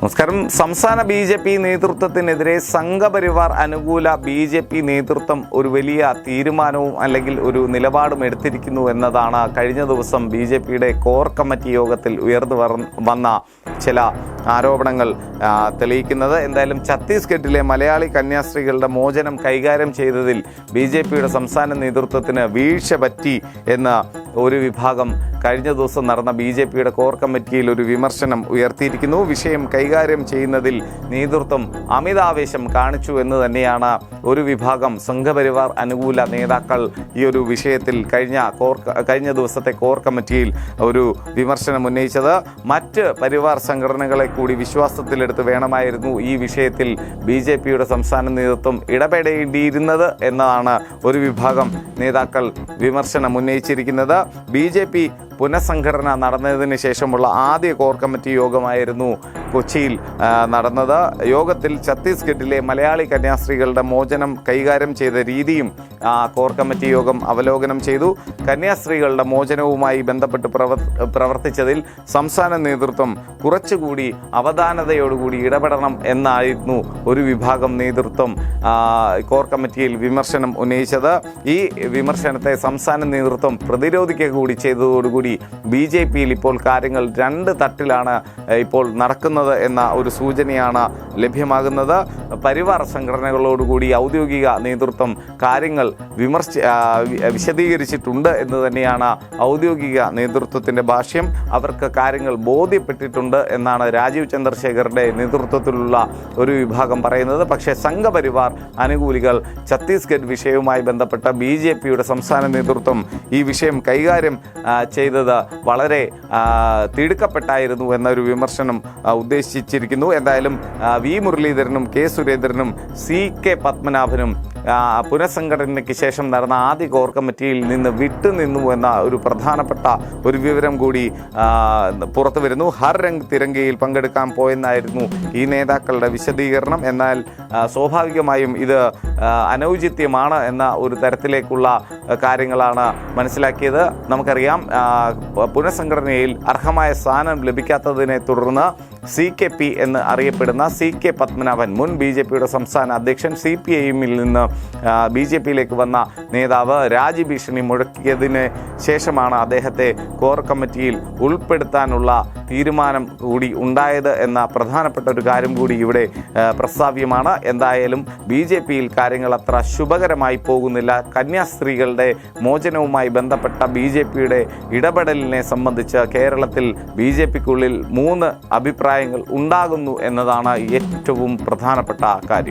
നമസ്കാരം. സംസ്ഥാന B J P നേതൃത്വത്തിനെതിരെ സംഘപരിവാർ അനുകൂല ബി ജെ പി നേതൃത്വം ഒരു വലിയ തീരുമാനവും അല്ലെങ്കിൽ ഒരു നിലപാടും എടുത്തിരിക്കുന്നു എന്നതാണ് കഴിഞ്ഞ ദിവസം ബി ജെ പിയുടെ കോർ കമ്മിറ്റി യോഗത്തിൽ ഉയർന്നു വന്ന ചില ആരോപണങ്ങൾ തെളിയിക്കുന്നത്. എന്തായാലും ഛത്തീസ്ഗഡിലെ മലയാളി കന്യാസ്ത്രീകളുടെ മോചനം കൈകാര്യം ചെയ്തതിൽ ബി ജെ പിയുടെ സംസ്ഥാന നേതൃത്വത്തിന് വീഴ്ച പറ്റി എന്ന ഒരു വിഭാഗം കഴിഞ്ഞ ദിവസം നടന്ന ബി ജെ പിയുടെ കോർ കമ്മിറ്റിയിൽ ഒരു വിമർശനം ഉയർത്തിയിരിക്കുന്നു. വിഷയം കൈകാര്യം ചെയ്യുന്നതിൽ നേതൃത്വം അമിതാവേശം കാണിച്ചു എന്ന് തന്നെയാണ് ഒരു വിഭാഗം സംഘപരിവാർ അനുകൂല നേതാക്കൾ ഈ ഒരു വിഷയത്തിൽ കഴിഞ്ഞ കോർ കഴിഞ്ഞ ദിവസത്തെ കോർ കമ്മിറ്റിയിൽ ഒരു വിമർശനം ഉന്നയിച്ചത്. മറ്റ് പരിവാർ സംഘടനകളെ കൂടി വിശ്വാസത്തിലെടുത്ത് വേണമായിരുന്നു ഈ വിഷയത്തിൽ ബി ജെ പിയുടെ സംസ്ഥാന നേതൃത്വം ഇടപെടേണ്ടിയിരുന്നത് എന്നതാണ് ഒരു വിഭാഗം നേതാക്കൾ വിമർശനം ഉന്നയിച്ചിരിക്കുന്നത്. ബി ജെ പി പുനഃസംഘടന നടന്നതിന് ശേഷമുള്ള ആദ്യ കോർ കമ്മിറ്റി യോഗമായിരുന്നു കൊച്ചിയിൽ നടന്നത്. യോഗത്തിൽ ഛത്തീസ്ഗഡിലെ മലയാളി കന്യാസ്ത്രീകളുടെ മോചനം കൈകാര്യം ചെയ്ത രീതിയും കോർ കമ്മിറ്റി യോഗം അവലോകനം ചെയ്തു. കന്യാസ്ത്രീകളുടെ മോചനവുമായി ബന്ധപ്പെട്ട് പ്രവർത്തിച്ചതിൽ സംസ്ഥാന നേതൃത്വം കുറച്ചുകൂടി അവധാനതയോടുകൂടി ഇടപെടണം എന്നായിരുന്നു ഒരു വിഭാഗം നേതൃത്വം കോർ കമ്മിറ്റിയിൽ വിമർശനം ഉന്നയിച്ചത്. ഈ വിമർശനത്തെ സംസ്ഥാന നേതൃത്വം പ്രതിരോധിക്കുക കൂടി ചെയ്തതോടുകൂടി ബി ജെ പിയിൽ ഇപ്പോൾ കാര്യങ്ങൾ രണ്ട് തട്ടിലാണ് ഇപ്പോൾ നടക്കുന്നത്. എന്ന ഒരു സൂചനയാണ് ലഭ്യമാകുന്നത്. പരിവാർ സംഘടനകളോടുകൂടി ഔദ്യോഗിക നേതൃത്വം കാര്യങ്ങൾ വിമർശ വിശദീകരിച്ചിട്ടുണ്ട് എന്ന് തന്നെയാണ് ഔദ്യോഗിക നേതൃത്വത്തിന്റെ ഭാഷ്യം. അവർക്ക് കാര്യങ്ങൾ ബോധ്യപ്പെട്ടിട്ടുണ്ട് എന്നാണ് രാജീവ് ചന്ദ്രശേഖറുടെ നേതൃത്വത്തിലുള്ള ഒരു വിഭാഗം പറയുന്നത്. പക്ഷേ സംഘപരിവാർ അനുകൂലികൾ ഛത്തീസ്ഗഡ് വിഷയവുമായി ബന്ധപ്പെട്ട ബി ജെ പിയുടെ സംസ്ഥാന നേതൃത്വം ഈ വിഷയം കൈകാര്യം ചെയ്തത് വളരെ തിടുക്കപ്പെട്ടായിരുന്നു എന്നൊരു വിമർശനം ഉദ്ദേശിച്ചിരിക്കുന്നു. എന്തായാലും വി മുരളീധരനും കെ സുരേന്ദ്രനും സി കെ പത്മനാഭനും പുനഃസംഘടനയ്ക്ക് ശേഷം നടന്ന ആദ്യ കോർ കമ്മിറ്റിയിൽ നിന്ന് വിട്ടുനിന്നു എന്ന ഒരു പ്രധാനപ്പെട്ട ഒരു വിവരം കൂടി പുറത്തു വരുന്നു. ഹർ രംഗ് തിരങ്കയിൽ പങ്കെടുക്കാൻ പോയെന്നായിരുന്നു ഈ നേതാക്കളുടെ വിശദീകരണം. എന്നാൽ സ്വാഭാവികമായും ഇത് അനൗചിത്യമാണ് എന്ന ഒരു തരത്തിലേക്കുള്ള കാര്യങ്ങളാണ് മനസ്സിലാക്കിയത്. നമുക്കറിയാം പുനഃസംഘടനയിൽ അർഹമായ സ്ഥാനം ലഭിക്കാത്തതിനെ തുടർന്ന് സി കെ പി എന്ന് അറിയപ്പെടുന്ന സി കെ പത്മനാഭൻ മുൻ ബി ജെ പിയുടെ സംസ്ഥാന അധ്യക്ഷൻ സി പി ഐ നിന്ന് ബി ജെ പിയിലേക്ക് വന്ന നേതാവ് രാജ്യഭീഷണി മുഴക്കിയതിന് ശേഷമാണ് അദ്ദേഹത്തെ കോർ കമ്മിറ്റിയിൽ ഉൾപ്പെടുത്താനുള്ള തീരുമാനം കൂടി ഉണ്ടായത് എന്ന പ്രധാനപ്പെട്ട ഒരു കാര്യം കൂടി ഇവിടെ പ്രസ്താവ്യമാണ്. എന്തായാലും ബി ജെ പിയിൽ കാര്യങ്ങൾ അത്ര ശുഭകരമായി പോകുന്നില്ല. കന്യാസ്ത്രീകളുടെ മോചനവുമായി ബന്ധപ്പെട്ട ബി ജെ പിയുടെ ഇടപെടലിനെ സംബന്ധിച്ച് കേരളത്തിൽ ബി ജെ പിക്കുള്ളിൽ മൂന്ന് അഭിപ്രായങ്ങൾ ഉണ്ടാകുന്നു എന്നതാണ് ഏറ്റവും പ്രധാനപ്പെട്ട കാര്യം.